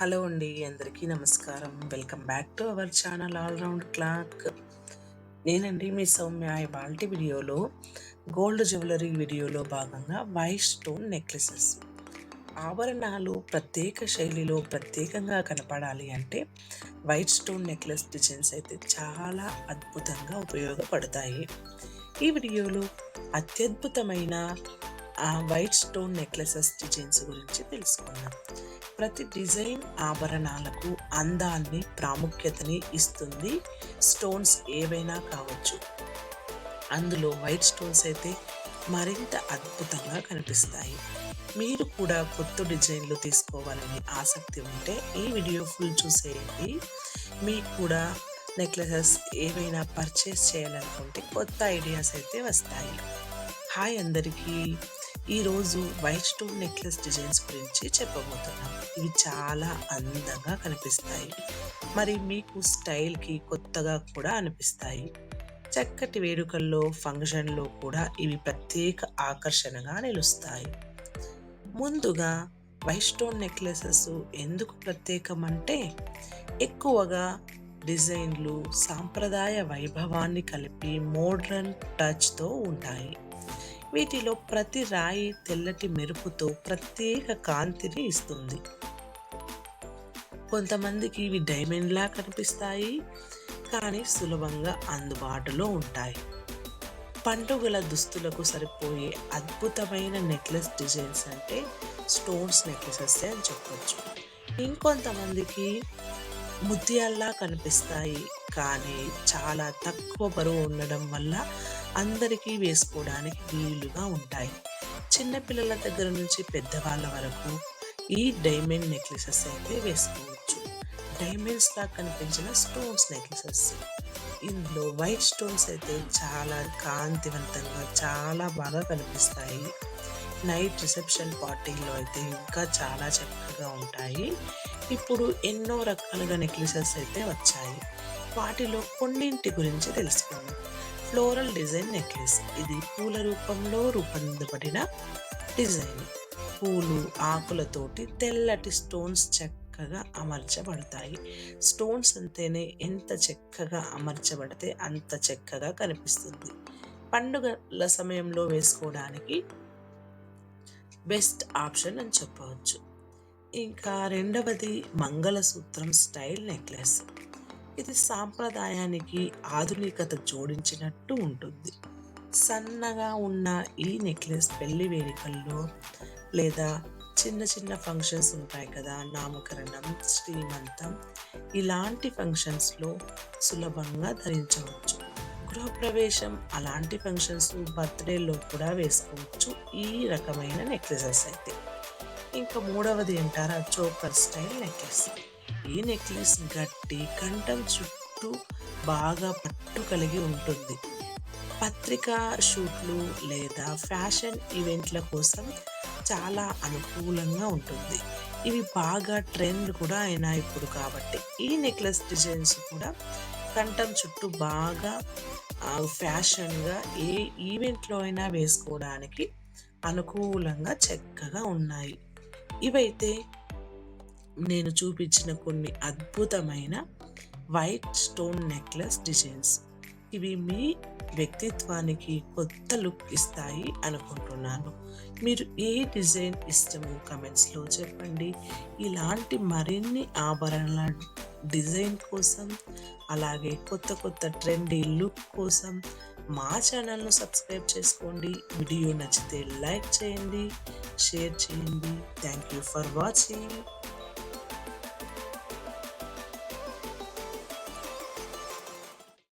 Hello అండి అందరికీ నమస్కారం. Welcome back to our channel all round clock. నేనండి మీ సౌమ్య. బాల్టి వీడియోలో గోల్డ్ జ్యువెలరీ వీడియోలో భాగంగా వైట్ స్టోన్ నెక్లెసెస్. ఆభరణాలు ప్రత్యేక శైలిలో ప్రత్యేకంగా కనపడాలి అంటే వైట్ స్టోన్ నెక్లెస్ డిజైన్స్ అయితే చాలా అద్భుతంగా ఉపయోగపడతాయి. ఈ వీడియోలో అత్యద్భుతమైన ఆ వైట్ స్టోన్ నెక్లెసెస్ డిజైన్స్ గురించి తెలుసుకుందాం. ప్రతి డిజైన్ ఆభరణాలకు అందాన్ని ప్రాముఖ్యతని ఇస్తుంది స్టోన్స్ ఏవైనా కావచ్చు. అందులో వైట్ స్టోన్స్ అయితే మరింత అద్భుతంగా కనిపిస్తాయి. మీరు కూడా కొత్త డిజైన్లు తీసుకోవాలని ఆసక్తి ఉంటే ఈ వీడియో ఫుల్ చూసేయండి. మీకు కూడా నెక్లెసెస్ ఏవైనా పర్చేస్ చేయాలనుకుంటే కొత్త ఐడియాస్ అయితే వస్తాయి. హాయ్ అందరికీ. ఈరోజు వైట్ స్టోన్ నెక్లెస్ డిజైన్స్ గురించి చెప్పబోతున్నాం. ఇవి చాలా అందంగా కనిపిస్తాయి. మరి మీకు స్టైల్కి కొత్తగా కూడా అనిపిస్తాయి. చక్కటి వేడుకల్లో ఫంక్షన్లో కూడా ఇవి ప్రత్యేక ఆకర్షణగా నిలుస్తాయి. ముందుగా వైట్ స్టోన్ నెక్లెసెస్ ఎందుకు ప్రత్యేకం అంటే ఎక్కువగా డిజైన్లు సాంప్రదాయ వైభవాన్ని కలిపి మోడ్రన్ టచ్తో ఉంటాయి. వీటిలో ప్రతి రాయి తెల్లటి మెరుపుతో ప్రత్యేక కాంతిని ఇస్తుంది. కొంతమందికి ఇవి డైమండ్లా కనిపిస్తాయి కానీ సులభంగా అందుబాటులో ఉంటాయి. పండుగల దుస్తులకు సరిపోయే అద్భుతమైన నెక్లెస్ డిజైన్స్ అంటే స్టోన్స్ నెక్లెసెస్ అని చెప్పొచ్చు. ఇంకొంతమందికి ముత్యాల్లా కనిపిస్తాయి కానీ చాలా తక్కువ బరువు ఉండడం వల్ల అందరికీ వేసుకోవడానికి వీలుగా ఉంటాయి. చిన్నపిల్లల దగ్గర నుంచి పెద్దవాళ్ళ వరకు ఈ డైమండ్ నెక్లెసెస్ అయితే వేసుకోవచ్చు. డైమండ్స్లా కనిపించిన స్టోన్స్ నెక్లెసెస్. ఇందులో వైట్ స్టోన్స్ అయితే చాలా కాంతివంతంగా చాలా బాగా కనిపిస్తాయి. నైట్ రిసెప్షన్ పార్టీలో అయితే ఇంకా చాలా చక్కగా ఉంటాయి. ఇప్పుడు ఎన్నో రకాలుగా నెక్లెసెస్ అయితే వచ్చాయి. వాటిలో కొన్నింటి గురించి తెలుసుకుందాం. Floral design necklace. ఇది పూల రూపంలో రూపొందించబడిన డిజైన్. పూలు ఆకులతోటి తెల్లటి స్టోన్స్ చక్కగా అమర్చబడతాయి. స్టోన్స్ అంతేనే ఎంత చక్కగా అమర్చబడితే అంత చక్కగా కనిపిస్తుంది. పండుగల సమయంలో వేసుకోవడానికి బెస్ట్ ఆప్షన్ అని చెప్పవచ్చు. ఇంకా రెండవది మంగళసూత్రం స్టైల్ నెక్లెస్. ఇది సాంప్రదాయానికి ఆధునికత జోడించినట్టు ఉంటుంది. సన్నగా ఉన్న ఈ నెక్లెస్ పెళ్ళి వేడుకల్లో లేదా చిన్న చిన్న ఫంక్షన్స్ ఉంటాయి కదా నామకరణం శ్రీమంతం ఇలాంటి ఫంక్షన్స్లో సులభంగా ధరించవచ్చు. గృహప్రవేశం అలాంటి ఫంక్షన్స్ బర్త్డేలో కూడా వేసుకోవచ్చు ఈ రకమైన నెక్లెసెస్ అయితే. ఇంకా మూడవది అంటారా? Choker style necklace. ఈ నెక్లెస్ గట్టి కంఠం చుట్టూ బాగా పట్టు కలిగి ఉంటుంది. పత్రికా షూట్లు లేదా ఫ్యాషన్ ఈవెంట్ల కోసం చాలా అనుకూలంగా ఉంటుంది. ఇవి బాగా ట్రెండ్ కూడా అయినా ఇప్పుడు కాబట్టి. ఈ నెక్లెస్ డిజైన్స్ కూడా కంఠం చుట్టూ బాగా ఫ్యాషన్గా ఏ ఈవెంట్లో అయినా వేసుకోవడానికి అనుకూలంగా చక్కగా ఉన్నాయి. ఇవైతే నేను చూపించిన కొన్ని అద్భుతమైన వైట్ స్టోన్ నెక్లెస్ డిజైన్స్ ఇవి మీ వ్యక్తిత్వానికి కొత్త లుక్ ఇస్తాయి అనుకుంటున్నాను. మీరు ఏ డిజైన్ ఇష్టమో కమెంట్స్లో చెప్పండి. ఇలాంటి మరిన్ని ఆభరణల డిజైన్ కోసం అలాగే కొత్త కొత్త ట్రెండీ లుక్ కోసం మా ఛానల్ను సబ్స్క్రైబ్ చేసుకోండి. వీడియో నచ్చితే లైక్ చేయండి షేర్ చేయండి. Thank you for watching